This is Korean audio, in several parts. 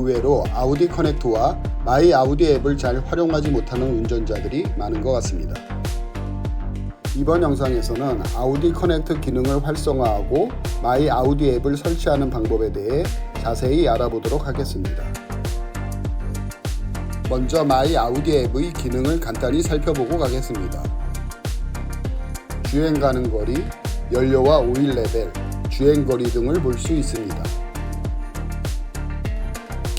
의외로 아우디 커넥트와 마이 아우디 앱을 잘 활용하지 못하는 운전자들이 많은 것 같습니다. 이번 영상에서는 아우디 커넥트 기능을 활성화하고 마이 아우디 앱을 설치하는 방법에 대해 자세히 알아보도록 하겠습니다. 먼저 마이 아우디 앱의 기능을 간단히 살펴보고 가겠습니다. 주행 가는 거리, 연료와 오일 레벨, 주행 거리 등을 볼 수 있습니다.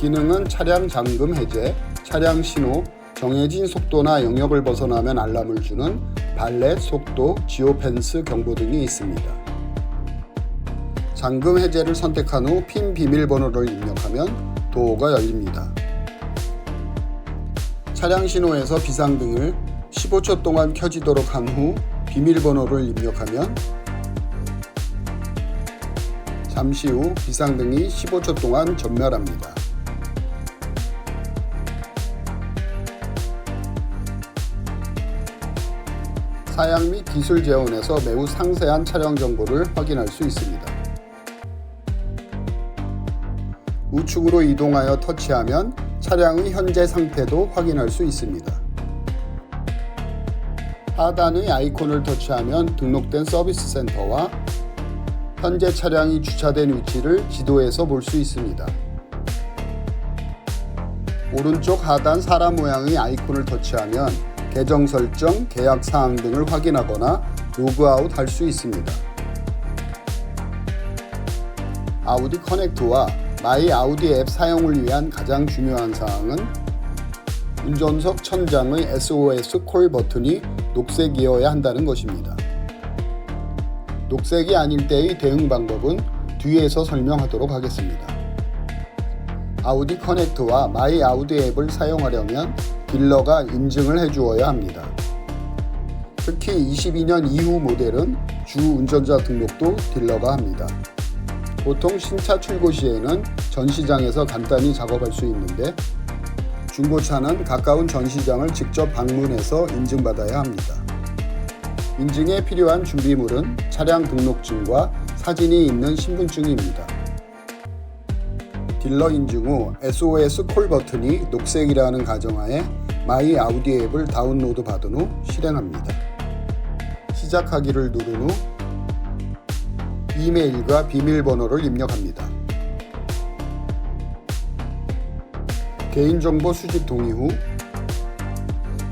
기능은 차량 잠금 해제, 차량 신호, 정해진 속도나 영역을 벗어나면 알람을 주는 발렛, 속도, 지오펜스 경보 등이 있습니다. 잠금 해제를 선택한 후 핀 비밀번호를 입력하면 도어가 열립니다. 차량 신호에서 비상등을 15초 동안 켜지도록 한 후 비밀번호를 입력하면 잠시 후 비상등이 15초 동안 전멸합니다. 사양 및 기술 재원에서 매우 상세한 차량 정보를 확인할 수 있습니다. 우측으로 이동하여 터치하면 차량의 현재 상태도 확인할 수 있습니다. 하단의 아이콘을 터치하면 등록된 서비스 센터와 현재 차량이 주차된 위치를 지도에서 볼 수 있습니다. 오른쪽 하단 사람 모양의 아이콘을 터치하면 계정 설정, 계약 사항 등을 확인하거나 로그아웃 할 수 있습니다. 아우디 커넥트와 마이 아우디 앱 사용을 위한 가장 중요한 사항은 운전석 천장의 SOS 콜 버튼이 녹색이어야 한다는 것입니다. 녹색이 아닐 때의 대응 방법은 뒤에서 설명하도록 하겠습니다. 아우디 커넥트와 마이 아우디 앱을 사용하려면 딜러가 인증을 해주어야 합니다. 특히 22년 이후 모델은 주 운전자 등록도 딜러가 합니다. 보통 신차 출고 시에는 전시장에서 간단히 작업할 수 있는데 중고차는 가까운 전시장을 직접 방문해서 인증받아야 합니다. 인증에 필요한 준비물은 차량 등록증과 사진이 있는 신분증입니다. 딜러 인증 후 SOS 콜 버튼이 녹색이라는 가정하에 마이 아우디 앱을 다운로드 받은 후 실행합니다. 시작하기를 누른 후 이메일과 비밀번호를 입력합니다. 개인정보 수집 동의 후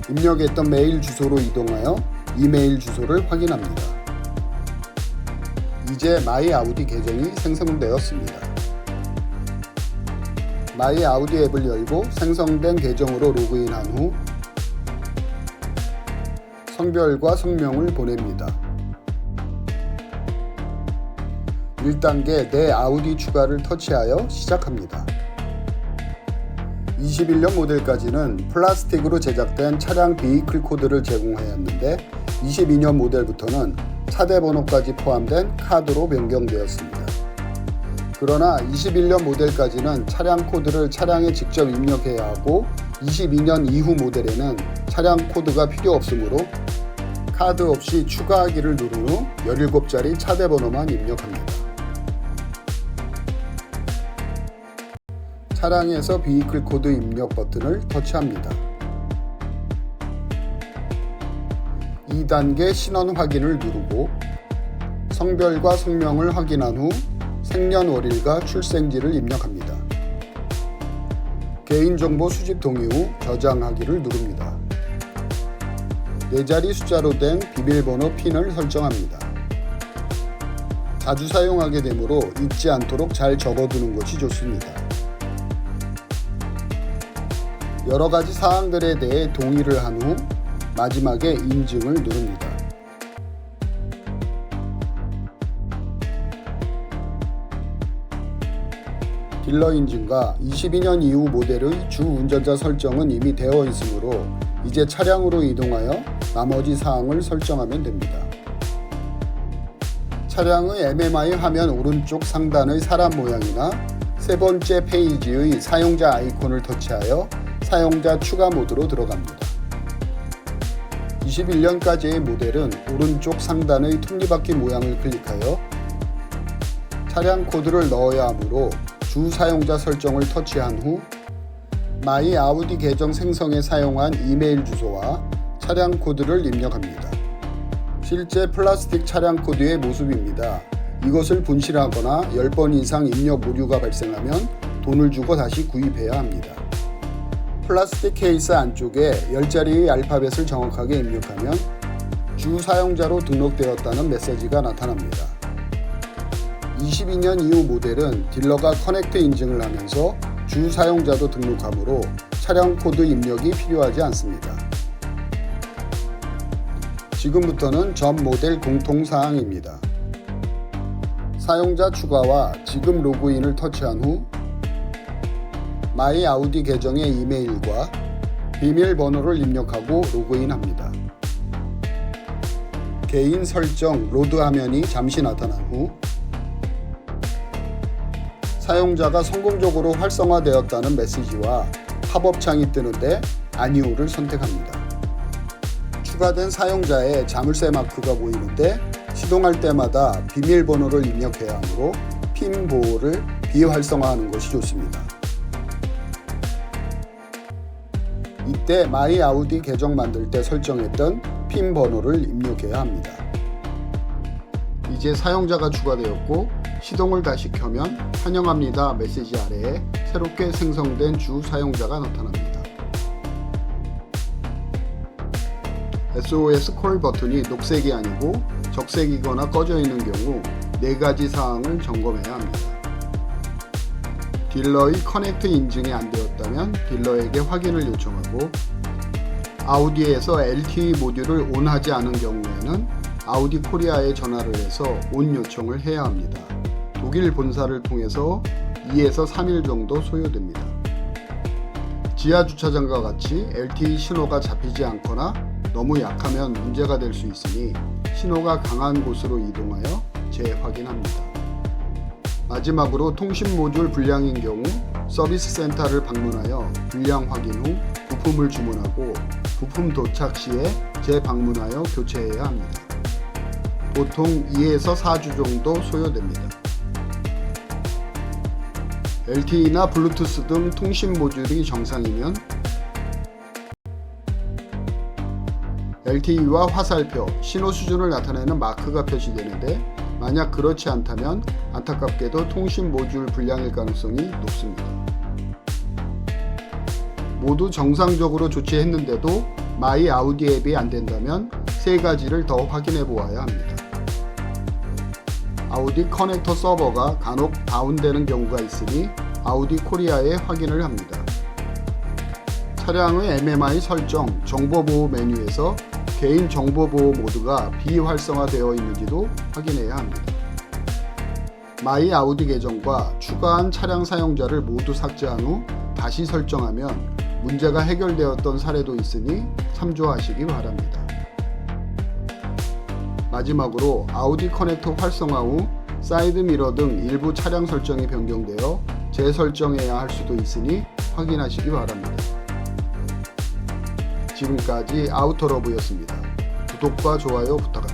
입력했던 메일 주소로 이동하여 이메일 주소를 확인합니다. 이제 마이 아우디 계정이 생성되었습니다. 마이 아우디 앱을 열고 생성된 계정으로 로그인한 후 성별과 성명을 보냅니다. 1단계 내 아우디 추가를 터치하여 시작합니다. 21년 모델까지는 플라스틱으로 제작된 차량 비이클 코드를 제공하였는데 22년 모델부터는 차대 번호까지 포함된 카드로 변경되었습니다. 그러나 21년 모델까지는 차량 코드를 차량에 직접 입력해야 하고 22년 이후 모델에는 차량 코드가 필요 없으므로 카드 없이 추가하기를 누른 후 17자리 차대 번호만 입력합니다. 차량에서 비이클 코드 입력 버튼을 터치합니다. 2단계 신원 확인을 누르고 성별과 성명을 확인한 후 생년월일과 출생지를 입력합니다. 개인정보 수집 동의 후 저장하기를 누릅니다. 4자리 숫자로 된 비밀번호 핀을 설정합니다. 자주 사용하게 되므로 잊지 않도록 잘 적어두는 것이 좋습니다. 여러 가지 사항들에 대해 동의를 한 후 마지막에 인증을 누릅니다. 딜러 인증과 22년 이후 모델의 주 운전자 설정은 이미 되어 있으므로 이제 차량으로 이동하여 나머지 사항을 설정하면 됩니다. 차량의 MMI 화면 오른쪽 상단의 사람 모양이나 세 번째 페이지의 사용자 아이콘을 터치하여 사용자 추가 모드로 들어갑니다. 21년까지의 모델은 오른쪽 상단의 톱니바퀴 모양을 클릭하여 차량 코드를 넣어야 하므로 주주 사용자 설정을 터치한 후 마이 아우디 계정 생성에 사용한 이메일 주소와 차량 코드를 입력합니다. 실제 플라스틱 차량 코드의 모습입니다. 이것을 분실하거나 10번 이상 입력 오류가 발생하면 돈을 주고 다시 구입해야 합니다. 플라스틱 케이스 안쪽에 10자리의 알파벳을 정확하게 입력하면 주 사용자로 등록되었다는 메시지가 나타납니다. 22년 이후 모델은 딜러가 커넥트 인증을 하면서 주 사용자도 등록하므로 차량 코드 입력이 필요하지 않습니다. 지금부터는 전 모델 공통 사항입니다. 사용자 추가와 지금 로그인을 터치한 후 마이 아우디 계정의 이메일과 비밀번호를 입력하고 로그인합니다. 개인 설정 로드 화면이 잠시 나타난 후 사용자가 성공적으로 활성화되었다는 메시지와 팝업 창이 뜨는데 아니오를 선택합니다. 추가된 사용자의 자물쇠 마크가 보이는데 시동할 때마다 비밀번호를 입력해야 하므로 핀 보호를 비활성화하는 것이 좋습니다. 이때 마이 아우디 계정 만들 때 설정했던 핀 번호를 입력해야 합니다. 이제 사용자가 추가되었고 시동을 다시 켜면 환영합니다 메시지 아래에 새롭게 생성된 주 사용자가 나타납니다. SOS 콜 버튼이 녹색이 아니고 적색이거나 꺼져 있는 경우 네 가지 사항을 점검해야 합니다. 딜러의 커넥트 인증이 안 되었다면 딜러에게 확인을 요청하고 아우디에서 LTE 모듈을 온하지 않은 경우에는 아우디 코리아에 전화를 해서 온 요청을 해야 합니다. 독일 본사를 통해서 2에서 3일 정도 소요됩니다. 지하 주차장과 같이 LTE 신호가 잡히지 않거나 너무 약하면 문제가 될 수 있으니 신호가 강한 곳으로 이동하여 재확인합니다. 마지막으로 통신 모듈 불량인 경우 서비스 센터를 방문하여 불량 확인 후 부품을 주문하고 부품 도착 시에 재방문하여 교체해야 합니다. 보통 2에서 4주 정도 소요됩니다. LTE나 블루투스 등 통신 모듈이 정상이면 LTE와 화살표, 신호 수준을 나타내는 마크가 표시되는데 만약 그렇지 않다면 안타깝게도 통신 모듈 불량일 가능성이 높습니다. 모두 정상적으로 조치했는데도 마이 아우디 앱이 안 된다면 세 가지를 더 확인해 보아야 합니다. 아우디 커넥터 서버가 간혹 다운되는 경우가 있으니 아우디 코리아에 확인을 합니다. 차량의 MMI 설정, 정보보호 메뉴에서 개인 정보보호 모드가 비활성화되어 있는지도 확인해야 합니다. 마이 아우디 계정과 추가한 차량 사용자를 모두 삭제한 후 다시 설정하면 문제가 해결되었던 사례도 있으니 참조하시기 바랍니다. 마지막으로 아우디 커넥터 활성화 후 사이드 미러 등 일부 차량 설정이 변경되어 재설정해야 할 수도 있으니 확인하시기 바랍니다. 지금까지 아우터러브였습니다. 구독과 좋아요 부탁합니다.